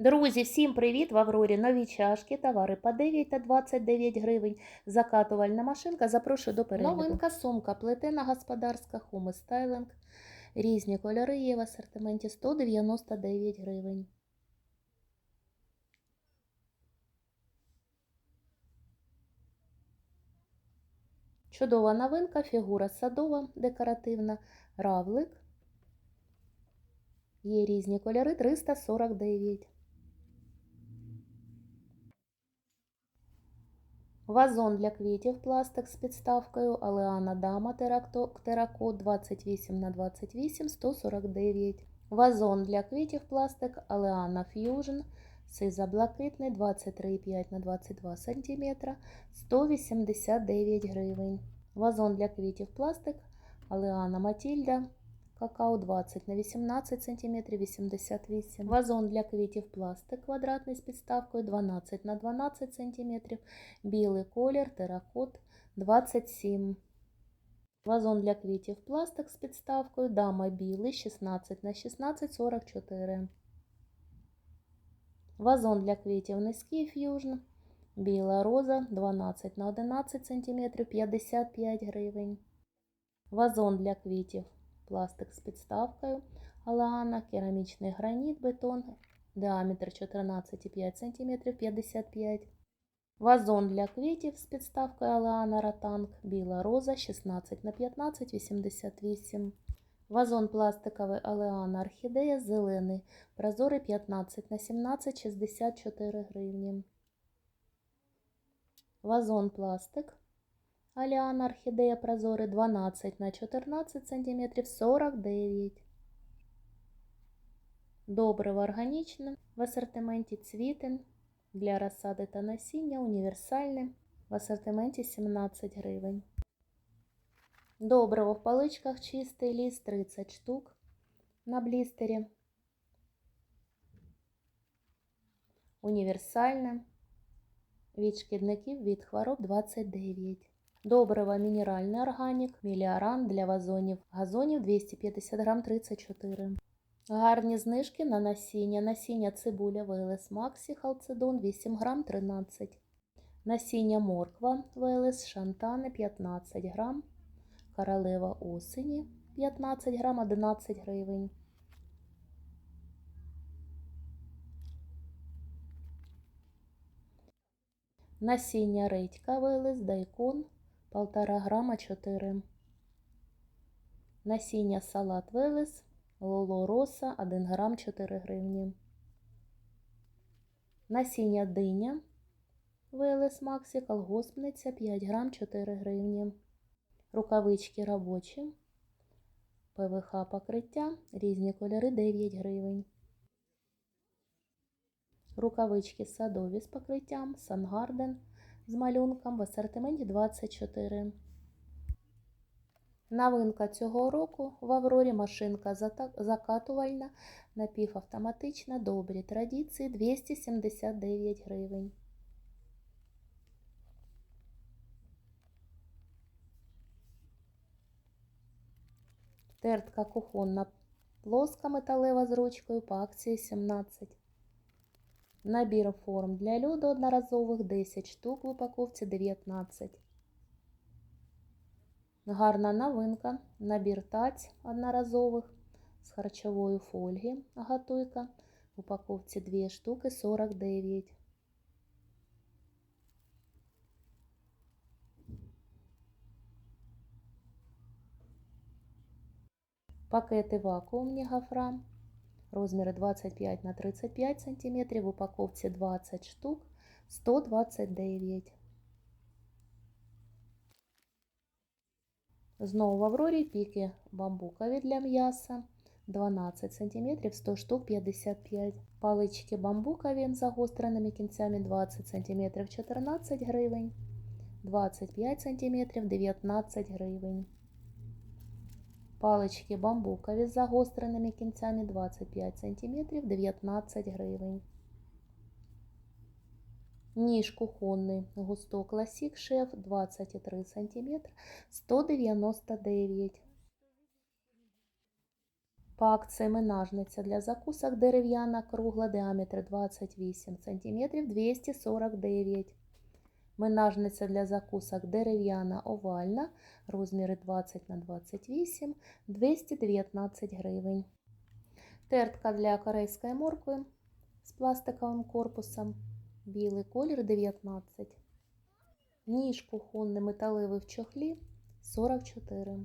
Друзі, всім привіт! В Аврорі нові чашки, товари по 9 та 29 гривень. Закатувальна машинка. Запрошую до перегляду. Новинка, сумка, плетена господарська, хуми стайлинг. Різні кольори є в асортименті 199 гривень. Чудова новинка, фігура садова, декоративна, равлик. Є різні кольори 349. Вазон для квітів пластик з підставкою Алеана Дама теракот 28 на 28 149. Вазон для квітів пластик Алеана Fusion сиза блакитний 23,5 на 22 см 189 гривень. Вазон для квітів пластик Алеана Матільда какао 20 на 18 см 88. Вазон для квітів пластик квадратний з підставкою 12 на 12 см. Білий колір, теракот 27. Вазон для квітів пластик з підставкою дама білий 16 на 16 44. Вазон для квітів низький ф'южн. Біла роза 12 на 11 см 55 гривень. Вазон для квітів пластик з підставкою Алаана, керамічний граніт, бетон, діаметр 14,5 см 55 Вазон для квітів з підставкою Алаана Ротанг, біла роза 16 на 15 88 Вазон пластиковий Алеана Орхідея зелений, прозорий 15 на 17 64 гривні. Вазон пластик Аліана Орхідея Прозорий 12 на 14 см 49. Добриво органічне. В асортименті цвітин для розсади та насіння універсальне. В асортименті 17 гривень. Добриво в паличках чистий ліс 30 штук на блістері. Універсальне. Від шкідників від хвороб 29. Добрива мінеральний органік, міліаран для вазонів. Газонів 250 грам 34. Гарні знижки на насіння. Насіння цибуля ВЛС Максі Халцедон 8 грам 13. Насіння морква ВЛС Шантани 15 грам. Королева осені 15 грам 11 гривень. Насіння редька ВЛС Дайкон 1,5 грама 4. Насіння салат Велес, Лоло Роса 1 грам 4 гривні. Насіння диня Велес Максі колгоспниця 5 грам 4 гривні. Рукавички робочі. ПВХ покриття. Різні кольори 9 гривень. Рукавички садові з покриттям Сангарден з малюнком в асортименті 24. Новинка цього року в Аврорі машинка закатувальна, напівавтоматична, добрі традиції 279 гривень. Тертка кухонна плоска металева з ручкою по акції 17. Набір форм для льоду одноразових 10 штук в упаковці 19. Гарна новинка. Набір таць одноразових з харчової фольги готуйка. В упаковці 2 штуки 49. Пакети вакуумні гофра. Розміри 25 на 35 см, в упаковці 20 штук 129. Знову в Аврорі піки бамбукові для м'яса 12 см, 100 штук 55. Палички бамбукові з загостреними кінцями 20 см 14 гривень, 25 см 19 гривень. Палички бамбукові з загостреними кінцями 25 см 19 гривень. Ніж кухонний густо класік шеф 23 см 199 По акції менажниця для закусок дерев'яна кругла діаметр 28 см 249 Менажниця для закусок дерев'яна овальна, розміри 20 на 28 219 гривень. Тертка для корейської моркви з пластиковим корпусом, білий колір 19. Ніж кухонний металевий в чохлі 44.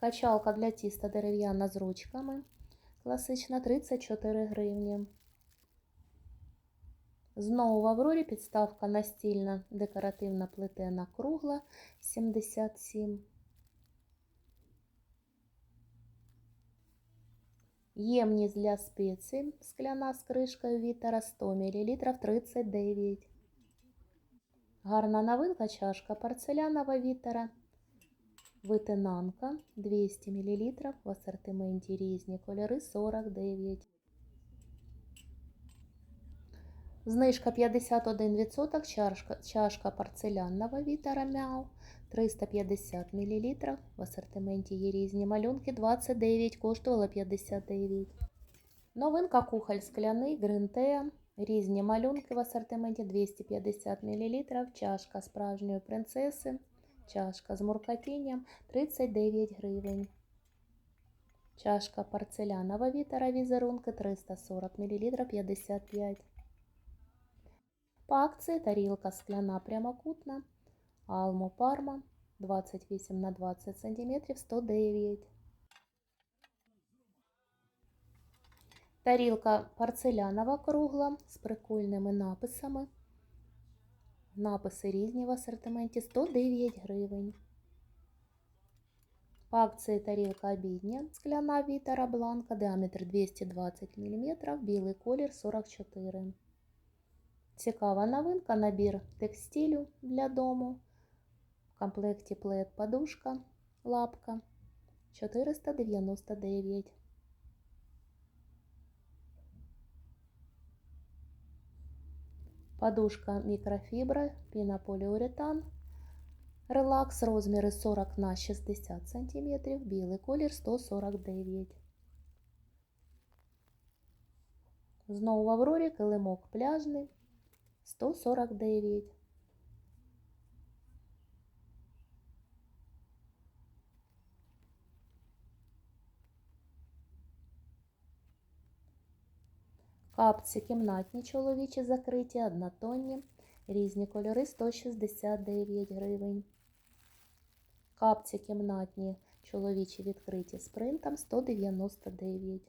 Качалка для тіста дерев'яна з ручками. Класична 34 гривні. Знову в Аврорі підставка настільна декоративна плетена кругла 77. Ємність для спецій скляна з кришкою Вітера 100 мл 39. Гарна новинка чашка порцелянова Вітера. Витинанка 200 мл в асортименті різні кольори 49. Знижка 51%, чашка, чашка порцелянного Вітера Мяу 350 мл. В асортименті є різні малюнки 29, коштувала 59. Новинка кухоль скляний Гринтеа. Різні малюнки в асортименті 250 мл. Чашка справжньої принцеси. Чашка з муркотінням 39 гривень. Чашка порцелянова Вітера візерунки 340 мл 55. По акції тарілка скляна прямокутна. Алмо Парма 28 на 20 см 109. Тарілка порцелянова кругла з прикольними написами. Написи різні в асортименті 109 гривень. По акції тарілка обідня скляна Вітера Бланка, діаметр 220 мм, білий колір 44. Цікава новинка, набір текстилю для дому. В комплекті плед подушка, лапка 499. Подушка мікрофібра, пінополіуретан. Релакс розміри 40 на 60 см, білий колір 149. Знову в Аврорі килимок пляжний 149. Капці кімнатні чоловічі закриті, однотонні, різні кольори 169 гривень. Капці кімнатні чоловічі відкриті з принтом 199.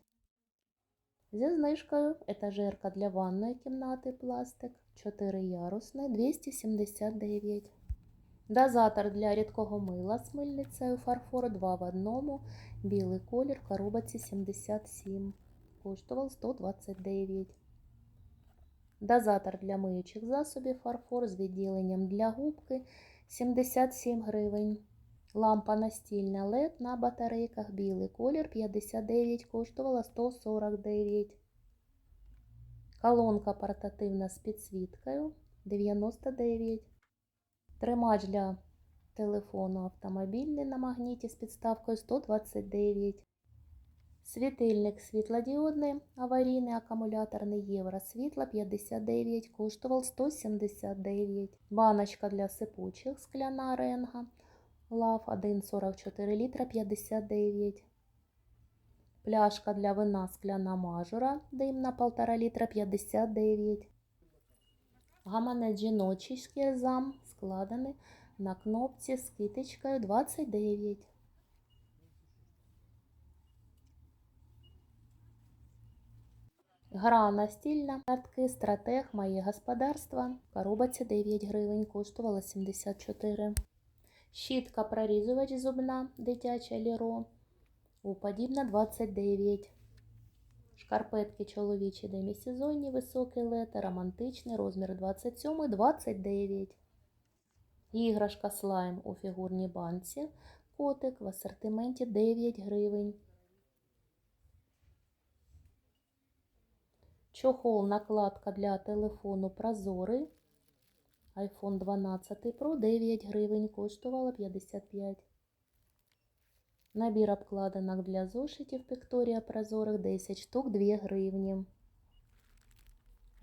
Зі знижкою етажерка для ванної кімнати пластик 4 ярусне 279. Дозатор для рідкого мила з мильницею фарфор 2 в одному, білий колір, коробці 77 коштував 129. Дозатор для миючих засобів фарфор з відділенням для губки 77 гривень. Лампа настільна LED на батарейках білий колір 59 коштувала 149. Колонка портативна з підсвіткою 99. Тримач для телефону автомобільний на магніті з підставкою 129. Світильник світлодіодний, аварійний акумуляторний євро світла 59, коштував 179. Баночка для сипучих скляна ренга. Лав 1,44 літра 59. Пляшка для вина скляна мажора, димна 1,5 літра 59. Гаманець жіночий шкірзам складений на кнопці з китичкою 29. Гра настільна, картки, стратег, моє господарство. Коробці 9 гривень, коштувала 74. Щітка прорізувач зубна, дитяча ліро. Уподібна 29. Шкарпетки чоловічі демісезонні, високий лето, романтичний, розмір 27, 29. Іграшка слайм у фігурній банці. Котик в асортименті 9 гривень. Чохол накладка для телефону прозорий. iPhone 12 Pro 9 гривень, коштувала 55. Набір обкладинок для зошитів Пікторія Прозорих 10 штук 2 гривні.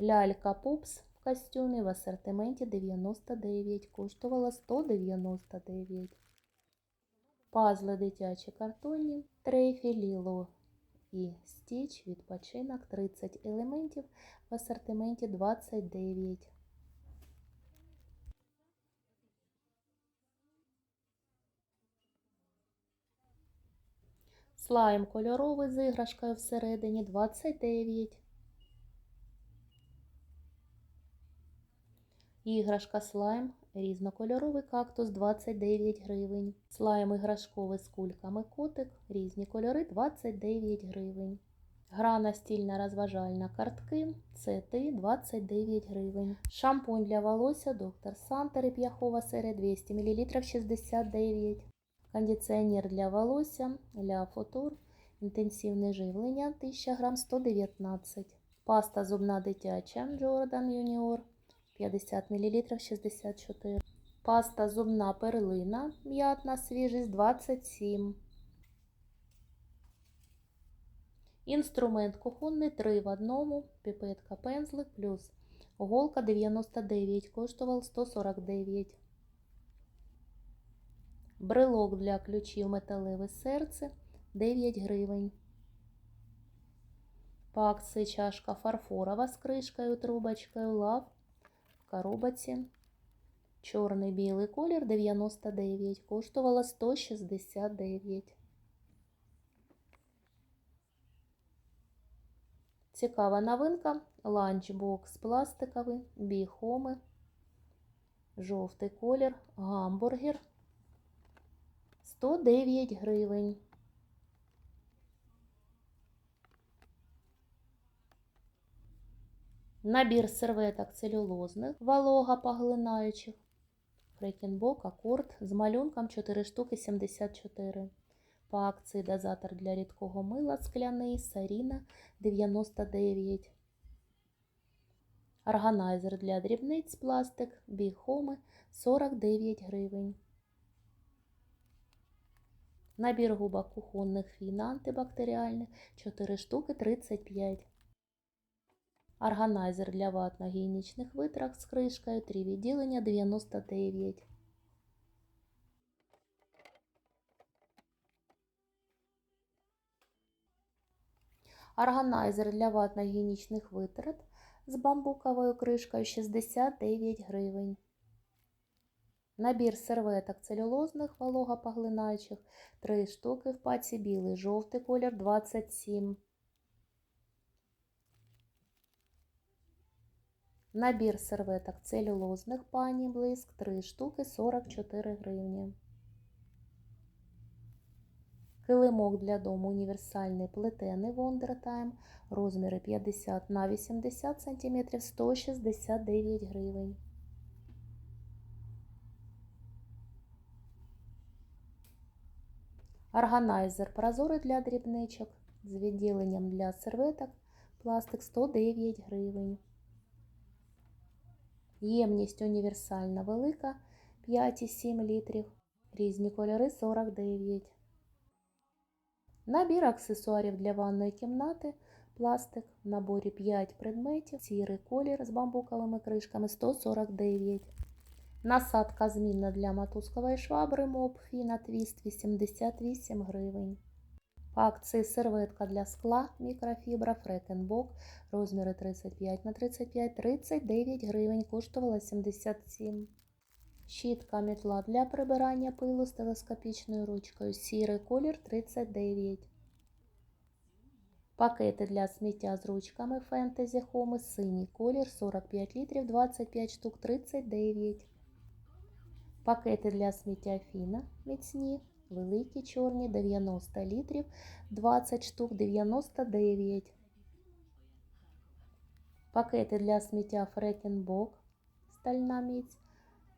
Лялька Пупс в костюмі в асортименті 99, коштувала 199. Пазли дитячі картонні, трейфі Ліло і Стіч, відпочинок 30 елементів в асортименті 29. Слайм кольоровий з іграшкою всередині 29. Іграшка слайм різнокольоровий кактус 29 гривень. Слайм іграшковий з кульками котик, різні кольори 29 гривень. Гра настільна розважальна картки CT 29 гривень. Шампунь для волосся доктор Сантер п'яхова серія 200 мл 69 Кондиціонер для волосся Ля Футур. Інтенсивне живлення 1000 грам 119 Паста зубна дитяча Jordan Junior 50 мл 64 Паста зубна перлина м'ятна свіжість 27 Інструмент кухонний 3 в одному, піпетка пензлик плюс голка 99, коштував 149. Брелок для ключів металеве серце 9 гривень. Акції чашка фарфорова з кришкою, трубочкою, лав в коробці. Чорний білий колір 99, коштувала 169. Цікава новинка. Ланчбокс пластиковий, біхоми, жовтий колір, гамбургер 109 гривень. Набір серветок целюлозних, волога поглинаючих, фрекенбок, акорд з малюнком 4 штуки 74. По акції дозатор для рідкого мила скляний Саріна 99. Органайзер для дрібниць пластик Біхоми 49 гривень. Набір губок кухонних фіна антибактеріальних 4 штуки 35. Органайзер для ватно-гігієнічних витрат з кришкою 3 відділення 99. Органайзер для ватно-гігієнічних витрат з бамбуковою кришкою 69 гривень. Набір серветок целюлозних вологопоглинаючих 3 штуки в паці білий, жовтий колір 27. Набір серветок целюлозних пані блиск 3 штуки 44 гривні. Килимок для дому універсальний плетений Wondertime, розміри 50 на 80 см 169 гривень. Органайзер прозорий для дрібничок з відділенням для серветок, пластик 109 гривень. Ємність універсальна велика 5,7 літрів. Різні кольори 49. Набір аксесуарів для ванної кімнати. Пластик в наборі 5 предметів. Сірий колір з бамбуковими кришками 149. Насадка змінна для мотузкової швабри МОП Фіна Твіст 88 гривень. По акції серветка для скла мікрофібра Фрекенбок розміри 35 на 35 39 гривень, коштувала 77. Щітка метла для прибирання пилу з телескопічною ручкою. Сірий колір 39. Пакети для сміття з ручками Фентезі Хоми. Синій колір 45 літрів 25 штук 39. Пакети для сміття Фіна міцні. Великі чорні 90 літрів 20 штук 99. Пакети для сміття Фрекенбок. Стальна міць.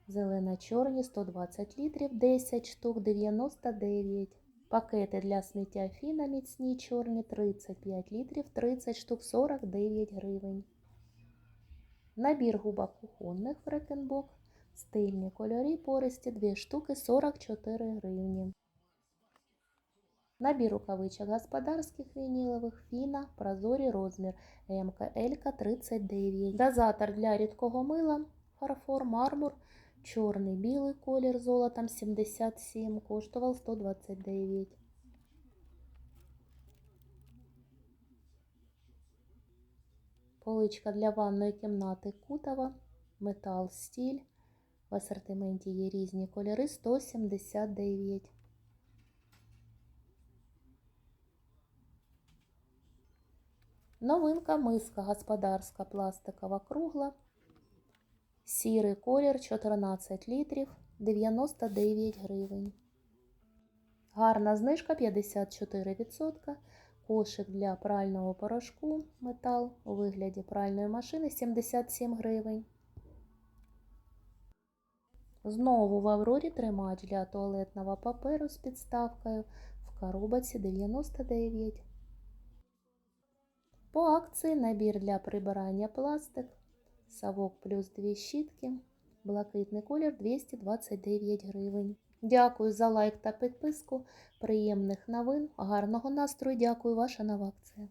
Зелено-чорні 120 літрів 10 штук 99. Пакети для сміття Фіна міцні чорні 35 літрів 30 штук 49 гривень. Набір губок кухонних Фрекенбок Стильні кольорі пористі, 2 штуки 44 гривні. Набір рукавичок господарських вінілових, фіна, прозорі розмір, МК, ЛК 39. Дозатор для рідкого мила, фарфор, мармур, чорний, білий колір золотом 77, коштував 129. Поличка для ванної кімнати кутова, метал, стіль. В асортименті є різні кольори 179. Новинка миска господарська пластикова кругла. Сірий колір 14 літрів 99 гривень. Гарна знижка 54%. Кошик для прального порошку метал у вигляді пральної машини 77 гривень. Знову в Аврорі тримач для туалетного паперу з підставкою в коробці 99. По акції набір для прибирання пластик, совок плюс 2 щітки, блакитний колір 229 гривень. Дякую за лайк та підписку. Приємних новин, гарного настрою. Дякую, ваша нова акція.